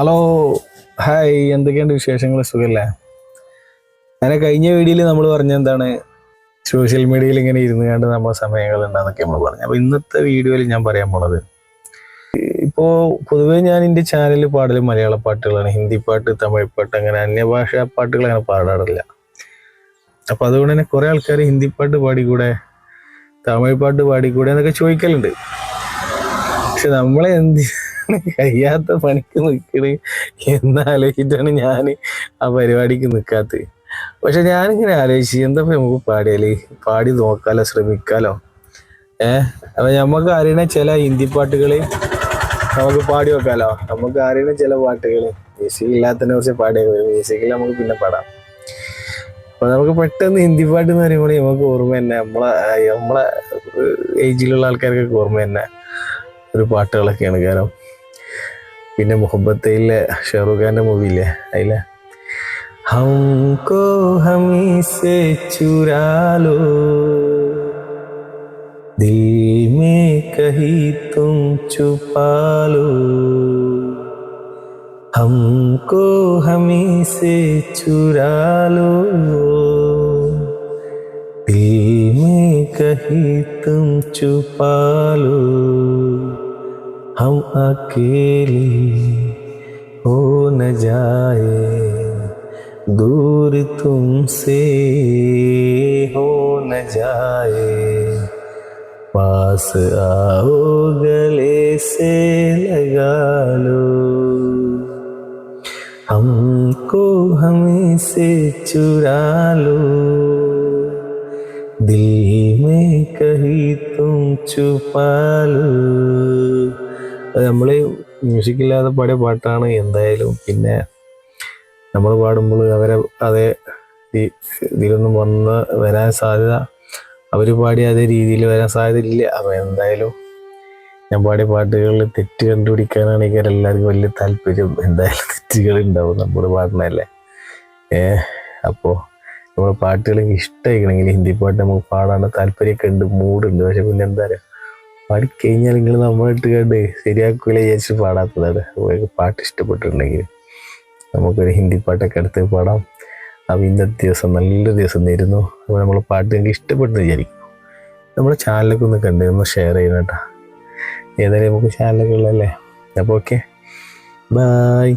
Hello hi എന്തൊക്കെയുണ്ട് വിശേഷങ്ങൾ സുഖല്ലേ? അങ്ങനെ കഴിഞ്ഞ വീഡിയോയിൽ നമ്മൾ പറഞ്ഞ എന്താണ് സോഷ്യൽ മീഡിയയിൽ ഇങ്ങനെ ഇരുന്ന് കണ്ട് നമ്മുടെ സമയങ്ങൾ ഉണ്ടെന്നൊക്കെ നമ്മൾ പറഞ്ഞു. അപ്പോൾ ഇന്നത്തെ വീഡിയോയിൽ ഞാൻ പറയാൻ പോണത് ഇപ്പോൾ പൊതുവേ ഞാൻ എന്റെ ചാനലിൽ പാടൽ മലയാള പാട്ടുകളാണ്. ഹിന്ദി പാട്ട് തമിഴ് പാട്ട് അങ്ങനെ അന്യഭാഷാ പാട്ടുകൾ അങ്ങനെ പാടാറില്ല. അപ്പോൾ അതുകൊണ്ട് തന്നെ കുറേ ആൾക്കാർ ഹിന്ദി പാട്ട് പാടിക്കൂടെ തമിഴ് പാട്ട് പാടിക്കൂടെ എന്നൊക്കെ ചോദിക്കലുണ്ട്. പക്ഷെ നമ്മളെ എന്ത് കഴിയാത്ത പണിക്ക് നിൽക്കണ് എന്നാലോചിച്ചിട്ടാണ് ഞാൻ ആ പരിപാടിക്ക് നിൽക്കാത്തത് പക്ഷെ ഞാനിങ്ങനെ ആലോചിച്ച് എന്താ നമുക്ക് പാടിയാൽ? പാടി നോക്കാലോ ശ്രമിക്കാലോ? ഏ? അപ്പൊ നമുക്ക് അറിയണ ചില ഹിന്ദി പാട്ടുകൾ നമുക്ക് പാടി വെക്കാലോ നമുക്ക് അറിയണ ചില പാട്ടുകൾ മ്യൂസിക് ഇല്ലാത്തതിനെ കുറിച്ച് പാടിയൊക്കെ മ്യൂസിക്കിൽ നമുക്ക് പിന്നെ പാടാം. അപ്പൊ നമുക്ക് പെട്ടെന്ന് ഹിന്ദി പാട്ട് എന്ന് പറയുമ്പോൾ നമുക്ക് ഓർമ്മ തന്നെ നമ്മളെ നമ്മളെ ഏജിലുള്ള ആൾക്കാർക്കൊക്കെ ഓർമ്മ തന്നെ ഒരു പാട്ടുകളൊക്കെയാണ്. കാരണം പിന്നെ മുഹബത്തയിലെ ഷെഹറുഖ് ഖാന്റെ മൂവിയില്ലേ അതിലെ हमको हमी से चुरा लो दिल में कहीं तुम छुपा लो हमको हमी से चुरा लो दिल में कहीं तुम छुपा लो हम अकेले हो न जाए, दूर तुमसे हो न जाए। पास आओ, गले से लगा लो। हमको हमें से चुरा लो। दिल में कहीं तुम छुपा लो। നമ്മൾ മ്യൂസിക് ഇല്ലാതെ പാടിയ പാട്ടാണ് എന്തായാലും. പിന്നെ നമ്മൾ പാടുമ്പോൾ അവരെ അതേ ഇതിലൊന്നും വന്ന് വരാൻ സാധ്യത അവർ പാടിയ അതേ രീതിയിൽ വരാൻ സാധ്യത ഇല്ല അപ്പോൾ എന്തായാലും ഞാൻ പാടിയ പാട്ടുകളിൽ തെറ്റ് കണ്ടുപിടിക്കാനാണെങ്കിൽ എല്ലാവർക്കും വലിയ താല്പര്യം. എന്തായാലും തെറ്റുകൾ ഉണ്ടാവും നമ്മൾ പാടണല്ലേ ഏ അപ്പോൾ നമ്മൾ പാട്ടുകൾ ഇഷ്ടമായിക്കണമെങ്കിൽ ഹിന്ദി പാട്ട് നമുക്ക് പാടാൻ താല്പര്യമൊക്കെ ഉണ്ട് മൂടുണ്ട് പക്ഷെ പിന്നെ എന്താ പറയുക പാടിക്കഴിഞ്ഞാൽ നിങ്ങൾ നമ്മളിട്ട് കണ്ട് ശരിയാക്കൂല വിചാരിച്ച് പാടാത്തതാണ് അതുപോലെ പാട്ട് ഇഷ്ടപ്പെട്ടിട്ടുണ്ടെങ്കിൽ നമുക്കൊരു ഹിന്ദി പാട്ടൊക്കെ അടുത്ത് പാടാം. അപ്പോൾ ഇന്നത്തെ ദിവസം നല്ല ദിവസം നേരുന്നു അപ്പോൾ നമ്മൾ പാട്ട് നിങ്ങൾക്ക് ഇഷ്ടപ്പെട്ടെന്ന് വിചാരിക്കും നമ്മുടെ ചാനലൊക്കെ ഒന്ന് കണ്ട് ഒന്ന് ഷെയർ ചെയ്യണം കേട്ടോ. ഏതായാലും നമുക്ക് ചാനലൊക്കെ ഉള്ളതല്ലേ? അപ്പോൾ ഓക്കെ ബായ്